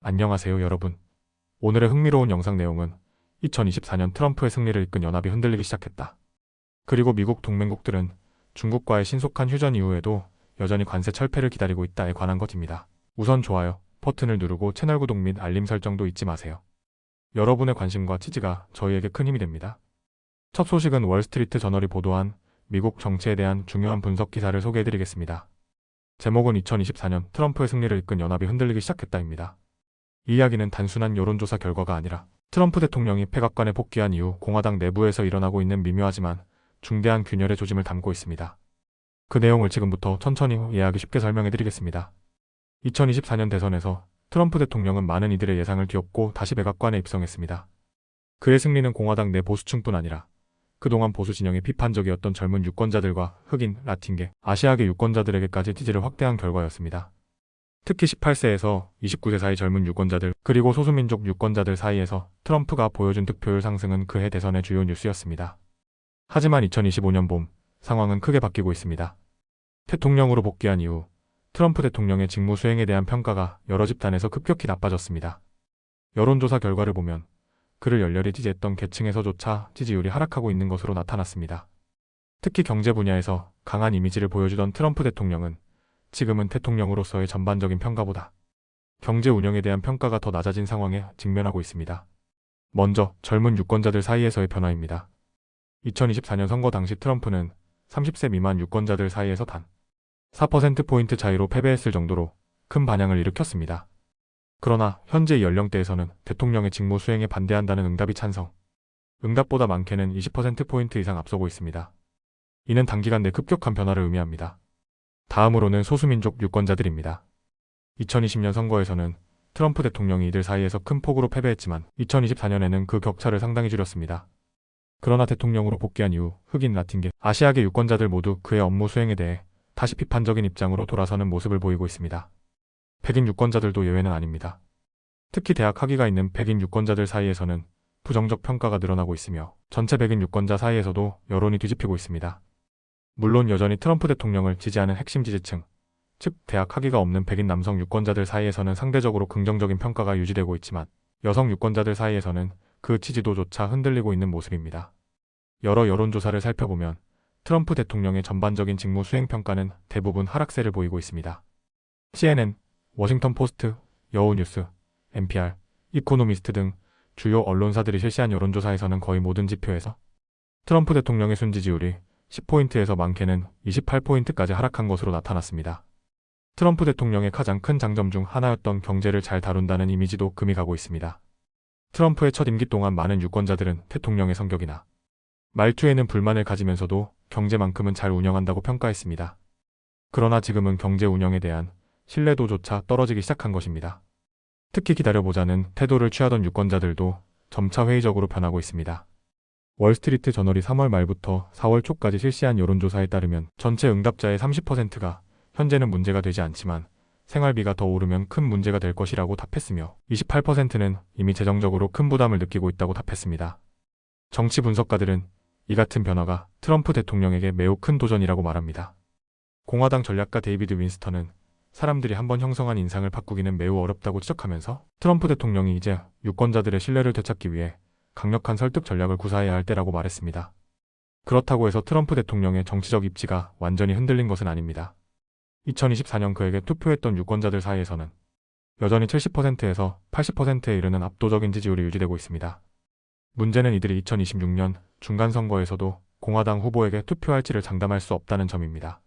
안녕하세요 여러분. 오늘의 흥미로운 영상 내용은 2024년 트럼프의 승리를 이끈 연합이 흔들리기 시작했다. 그리고 미국 동맹국들은 중국과의 신속한 휴전 이후에도 여전히 관세 철폐를 기다리고 있다에 관한 것입니다. 우선 좋아요, 버튼을 누르고 채널 구독 및 알림 설정도 잊지 마세요. 여러분의 관심과 지지가 저희에게 큰 힘이 됩니다. 첫 소식은 월스트리트 저널이 보도한 미국 정치에 대한 중요한 분석 기사를 소개해드리겠습니다. 제목은 2024년 트럼프의 승리를 이끈 연합이 흔들리기 시작했다입니다. 이 이야기는 단순한 여론조사 결과가 아니라 트럼프 대통령이 백악관에 복귀한 이후 공화당 내부에서 일어나고 있는 미묘하지만 중대한 균열의 조짐을 담고 있습니다. 그 내용을 지금부터 천천히 이해하기 쉽게 설명해 드리겠습니다. 2024년 대선에서 트럼프 대통령은 많은 이들의 예상을 뒤엎고 다시 백악관에 입성했습니다. 그의 승리는 공화당 내 보수층뿐 아니라 그동안 보수 진영의 비판적이었던 젊은 유권자들과 흑인, 라틴계, 아시아계 유권자들에게까지 지지를 확대한 결과였습니다. 특히 18세에서 29세 사이 젊은 유권자들 그리고 소수민족 유권자들 사이에서 트럼프가 보여준 득표율 상승은 그해 대선의 주요 뉴스였습니다. 하지만 2025년 봄 상황은 크게 바뀌고 있습니다. 대통령으로 복귀한 이후 트럼프 대통령의 직무 수행에 대한 평가가 여러 집단에서 급격히 나빠졌습니다. 여론조사 결과를 보면 그를 열렬히 지지했던 계층에서조차 지지율이 하락하고 있는 것으로 나타났습니다. 특히 경제 분야에서 강한 이미지를 보여주던 트럼프 대통령은 지금은 대통령으로서의 전반적인 평가보다 경제 운영에 대한 평가가 더 낮아진 상황에 직면하고 있습니다. 먼저 젊은 유권자들 사이에서의 변화입니다. 2024년 선거 당시 트럼프는 30세 미만 유권자들 사이에서 단 4%포인트 차이로 패배했을 정도로 큰 반향을 일으켰습니다. 그러나 현재 이 연령대에서는 대통령의 직무 수행에 반대한다는 응답이 찬성, 응답보다 많게는 20%포인트 이상 앞서고 있습니다. 이는 단기간 내 급격한 변화를 의미합니다. 다음으로는 소수민족 유권자들입니다. 2020년 선거에서는 트럼프 대통령이 이들 사이에서 큰 폭으로 패배했지만 2024년에는 그 격차를 상당히 줄였습니다. 그러나 대통령으로 복귀한 이후 흑인 라틴계, 아시아계 유권자들 모두 그의 업무 수행에 대해 다시 비판적인 입장으로 돌아서는 모습을 보이고 있습니다. 백인 유권자들도 예외는 아닙니다. 특히 대학 학위가 있는 백인 유권자들 사이에서는 부정적 평가가 늘어나고 있으며 전체 백인 유권자 사이에서도 여론이 뒤집히고 있습니다. 물론 여전히 트럼프 대통령을 지지하는 핵심 지지층, 즉 대학 학위가 없는 백인 남성 유권자들 사이에서는 상대적으로 긍정적인 평가가 유지되고 있지만 여성 유권자들 사이에서는 그 지지도조차 흔들리고 있는 모습입니다. 여러 여론조사를 살펴보면 트럼프 대통령의 전반적인 직무 수행 평가는 대부분 하락세를 보이고 있습니다. CNN, 워싱턴 포스트, 여우뉴스, NPR, 이코노미스트 등 주요 언론사들이 실시한 여론조사에서는 거의 모든 지표에서 트럼프 대통령의 순지지율이 10포인트에서 많게는 28포인트까지 하락한 것으로 나타났습니다. 트럼프 대통령의 가장 큰 장점 중 하나였던 경제를 잘 다룬다는 이미지도 금이 가고 있습니다. 트럼프의 첫 임기 동안 많은 유권자들은 대통령의 성격이나 말투에는 불만을 가지면서도 경제만큼은 잘 운영한다고 평가했습니다. 그러나 지금은 경제 운영에 대한 신뢰도조차 떨어지기 시작한 것입니다. 특히 기다려보자는 태도를 취하던 유권자들도 점차 회의적으로 변하고 있습니다. 월스트리트 저널이 3월 말부터 4월 초까지 실시한 여론조사에 따르면 전체 응답자의 30%가 현재는 문제가 되지 않지만 생활비가 더 오르면 큰 문제가 될 것이라고 답했으며 28%는 이미 재정적으로 큰 부담을 느끼고 있다고 답했습니다. 정치 분석가들은 이 같은 변화가 트럼프 대통령에게 매우 큰 도전이라고 말합니다. 공화당 전략가 데이비드 윈스턴은 사람들이 한번 형성한 인상을 바꾸기는 매우 어렵다고 지적하면서 트럼프 대통령이 이제 유권자들의 신뢰를 되찾기 위해 강력한 설득 전략을 구사해야 할 때라고 말했습니다. 그렇다고 해서 트럼프 대통령의 정치적 입지가 완전히 흔들린 것은 아닙니다. 2024년 그에게 투표했던 유권자들 사이에서는 여전히 70%에서 80%에 이르는 압도적인 지지율이 유지되고 있습니다. 문제는 이들이 2026년 중간 선거에서도 공화당 후보에게 투표할지를 장담할 수 없다는 점입니다.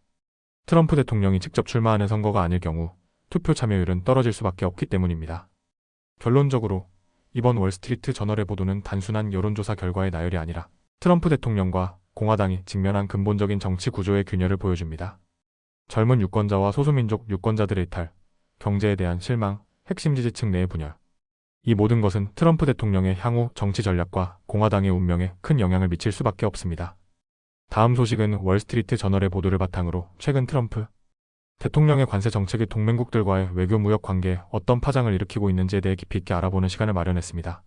트럼프 대통령이 직접 출마하는 선거가 아닐 경우 투표 참여율은 떨어질 수밖에 없기 때문입니다. 결론적으로 이번 월스트리트 저널의 보도는 단순한 여론조사 결과의 나열이 아니라 트럼프 대통령과 공화당이 직면한 근본적인 정치 구조의 균열을 보여줍니다. 젊은 유권자와 소수민족 유권자들의 이탈, 경제에 대한 실망, 핵심 지지층 내의 분열. 이 모든 것은 트럼프 대통령의 향후 정치 전략과 공화당의 운명에 큰 영향을 미칠 수밖에 없습니다. 다음 소식은 월스트리트 저널의 보도를 바탕으로 최근 트럼프 대통령의 관세 정책이 동맹국들과의 외교 무역 관계에 어떤 파장을 일으키고 있는지에 대해 깊이 있게 알아보는 시간을 마련했습니다.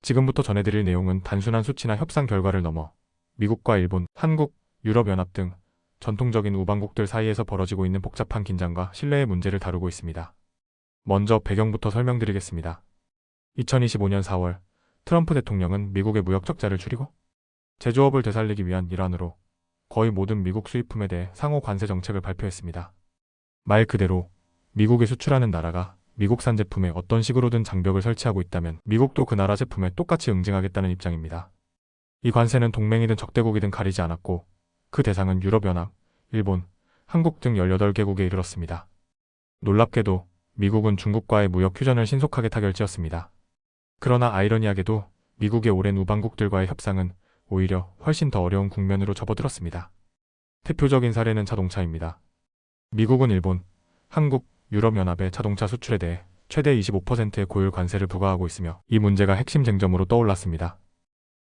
지금부터 전해드릴 내용은 단순한 수치나 협상 결과를 넘어 미국과 일본, 한국, 유럽연합 등 전통적인 우방국들 사이에서 벌어지고 있는 복잡한 긴장과 신뢰의 문제를 다루고 있습니다. 먼저 배경부터 설명드리겠습니다. 2025년 4월 트럼프 대통령은 미국의 무역 적자를 줄이고 제조업을 되살리기 위한 일환으로 거의 모든 미국 수입품에 대해 상호 관세 정책을 발표했습니다. 말 그대로 미국에 수출하는 나라가 미국산 제품에 어떤 식으로든 장벽을 설치하고 있다면 미국도 그 나라 제품에 똑같이 응징하겠다는 입장입니다. 이 관세는 동맹이든 적대국이든 가리지 않았고 그 대상은 유럽연합, 일본, 한국 등 18개국에 이르렀습니다. 놀랍게도 미국은 중국과의 무역 휴전을 신속하게 타결지었습니다. 그러나 아이러니하게도 미국의 오랜 우방국들과의 협상은 오히려 훨씬 더 어려운 국면으로 접어들었습니다. 대표적인 사례는 자동차입니다. 미국은 일본, 한국, 유럽연합의 자동차 수출에 대해 최대 25%의 고율 관세를 부과하고 있으며 이 문제가 핵심 쟁점으로 떠올랐습니다.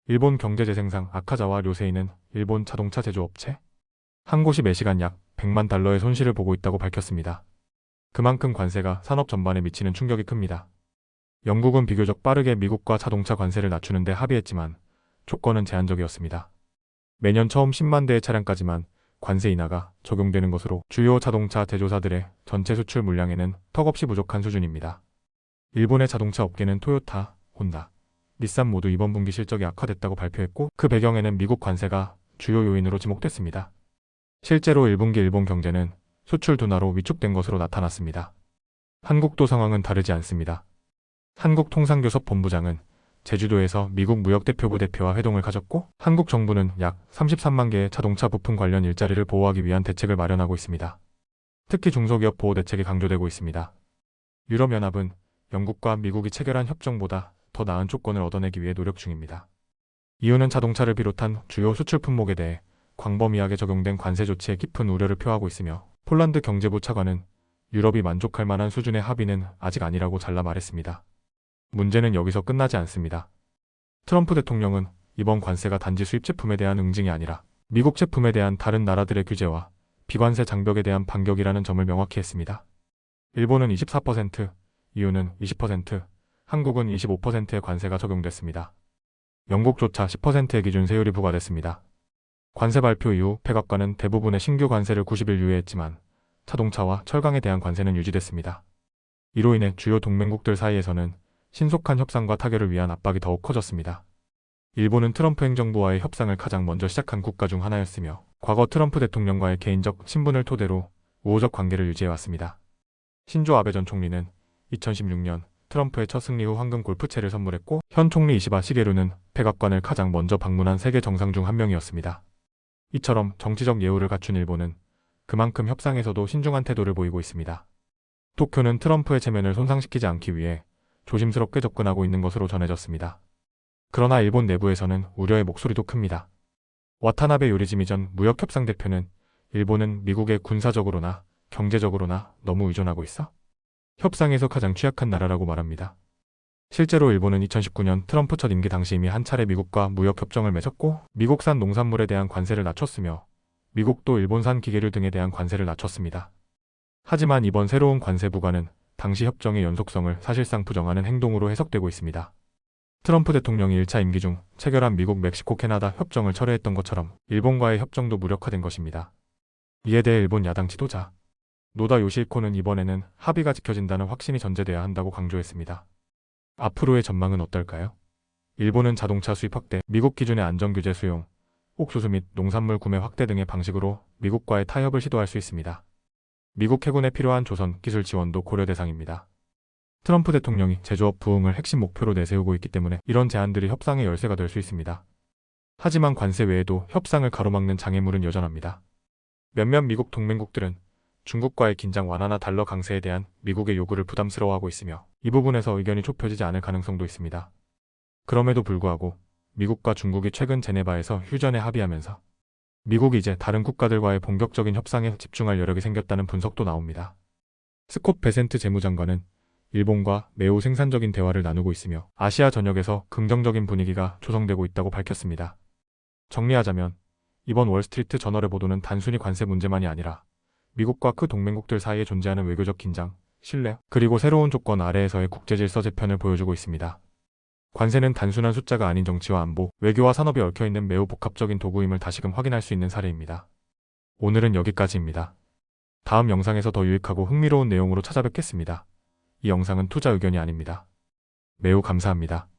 일본 경제재생상 아카자와 료세이는 일본 자동차 제조업체 한 곳이 매시간 약 100만 달러의 손실을 보고 있다고 밝혔습니다. 그만큼 관세가 산업 전반에 미치는 충격이 큽니다. 영국은 비교적 빠르게 미국과 자동차 관세를 낮추는데 합의했지만 조건은 제한적이었습니다. 매년 처음 10만 대의 차량까지만 관세 인하가 적용되는 것으로 주요 자동차 제조사들의 전체 수출 물량에는 턱없이 부족한 수준입니다. 일본의 자동차 업계는 토요타, 혼다, 닛산 모두 이번 분기 실적이 악화됐다고 발표했고 그 배경에는 미국 관세가 주요 요인으로 지목됐습니다. 실제로 1분기 일본 경제는 수출 둔화로 위축된 것으로 나타났습니다. 한국도 상황은 다르지 않습니다. 한국통상교섭 본부장은 제주도에서 미국 무역대표부 대표와 회동을 가졌고 한국 정부는 약 33만 개의 자동차 부품 관련 일자리를 보호하기 위한 대책을 마련하고 있습니다. 특히 중소기업 보호 대책이 강조되고 있습니다. 유럽연합은 영국과 미국이 체결한 협정보다 더 나은 조건을 얻어내기 위해 노력 중입니다. 이유는 자동차를 비롯한 주요 수출 품목에 대해 광범위하게 적용된 관세 조치에 깊은 우려를 표하고 있으며 폴란드 경제부 차관은 유럽이 만족할 만한 수준의 합의는 아직 아니라고 잘라 말했습니다. 문제는 여기서 끝나지 않습니다. 트럼프 대통령은 이번 관세가 단지 수입 제품에 대한 응징이 아니라 미국 제품에 대한 다른 나라들의 규제와 비관세 장벽에 대한 반격이라는 점을 명확히 했습니다. 일본은 24%, 이유는 20%, 한국은 25%의 관세가 적용됐습니다. 영국조차 10%의 기준 세율이 부과됐습니다. 관세 발표 이후 백악관은 대부분의 신규 관세를 90일 유예했지만 자동차와 철강에 대한 관세는 유지됐습니다. 이로 인해 주요 동맹국들 사이에서는 신속한 협상과 타결을 위한 압박이 더욱 커졌습니다. 일본은 트럼프 행정부와의 협상을 가장 먼저 시작한 국가 중 하나였으며 과거 트럼프 대통령과의 개인적 친분을 토대로 우호적 관계를 유지해왔습니다. 신조 아베 전 총리는 2016년 트럼프의 첫 승리 후 황금 골프채를 선물했고 현 총리 이시바 시게루는 백악관을 가장 먼저 방문한 세계 정상 중 한 명이었습니다. 이처럼 정치적 예우를 갖춘 일본은 그만큼 협상에서도 신중한 태도를 보이고 있습니다. 도쿄는 트럼프의 체면을 손상시키지 않기 위해 조심스럽게 접근하고 있는 것으로 전해졌습니다. 그러나 일본 내부에서는 우려의 목소리도 큽니다. 와타나베 요리지미 전 무역협상 대표는 일본은 미국에 군사적으로나 경제적으로나 너무 의존하고 있어 협상에서 가장 취약한 나라라고 말합니다. 실제로 일본은 2019년 트럼프 첫 임기 당시 이미 한 차례 미국과 무역협정을 맺었고 미국산 농산물에 대한 관세를 낮췄으며 미국도 일본산 기계류 등에 대한 관세를 낮췄습니다. 하지만 이번 새로운 관세 부과는 당시 협정의 연속성을 사실상 부정하는 행동으로 해석되고 있습니다. 트럼프 대통령이 1차 임기 중 체결한 미국, 멕시코, 캐나다 협정을 철회했던 것처럼 일본과의 협정도 무력화된 것입니다. 이에 대해 일본 야당 지도자 노다 요시히코는 이번에는 합의가 지켜진다는 확신이 전제돼야 한다고 강조했습니다. 앞으로의 전망은 어떨까요? 일본은 자동차 수입 확대, 미국 기준의 안전규제 수용, 옥수수 및 농산물 구매 확대 등의 방식으로 미국과의 타협을 시도할 수 있습니다. 미국 해군에 필요한 조선 기술 지원도 고려 대상입니다. 트럼프 대통령이 제조업 부흥을 핵심 목표로 내세우고 있기 때문에 이런 제안들이 협상의 열쇠가 될 수 있습니다. 하지만 관세 외에도 협상을 가로막는 장애물은 여전합니다. 몇몇 미국 동맹국들은 중국과의 긴장 완화나 달러 강세에 대한 미국의 요구를 부담스러워하고 있으며 이 부분에서 의견이 좁혀지지 않을 가능성도 있습니다. 그럼에도 불구하고 미국과 중국이 최근 제네바에서 휴전에 합의하면서 미국이 이제 다른 국가들과의 본격적인 협상에 집중할 여력이 생겼다는 분석도 나옵니다. 스콧 베센트 재무장관은 일본과 매우 생산적인 대화를 나누고 있으며 아시아 전역에서 긍정적인 분위기가 조성되고 있다고 밝혔습니다. 정리하자면 이번 월스트리트 저널의 보도는 단순히 관세 문제만이 아니라 미국과 그 동맹국들 사이에 존재하는 외교적 긴장, 신뢰, 그리고 새로운 조건 아래에서의 국제질서 재편을 보여주고 있습니다. 관세는 단순한 숫자가 아닌 정치와 안보, 외교와 산업이 얽혀있는 매우 복합적인 도구임을 다시금 확인할 수 있는 사례입니다. 오늘은 여기까지입니다. 다음 영상에서 더 유익하고 흥미로운 내용으로 찾아뵙겠습니다. 이 영상은 투자 의견이 아닙니다. 매우 감사합니다.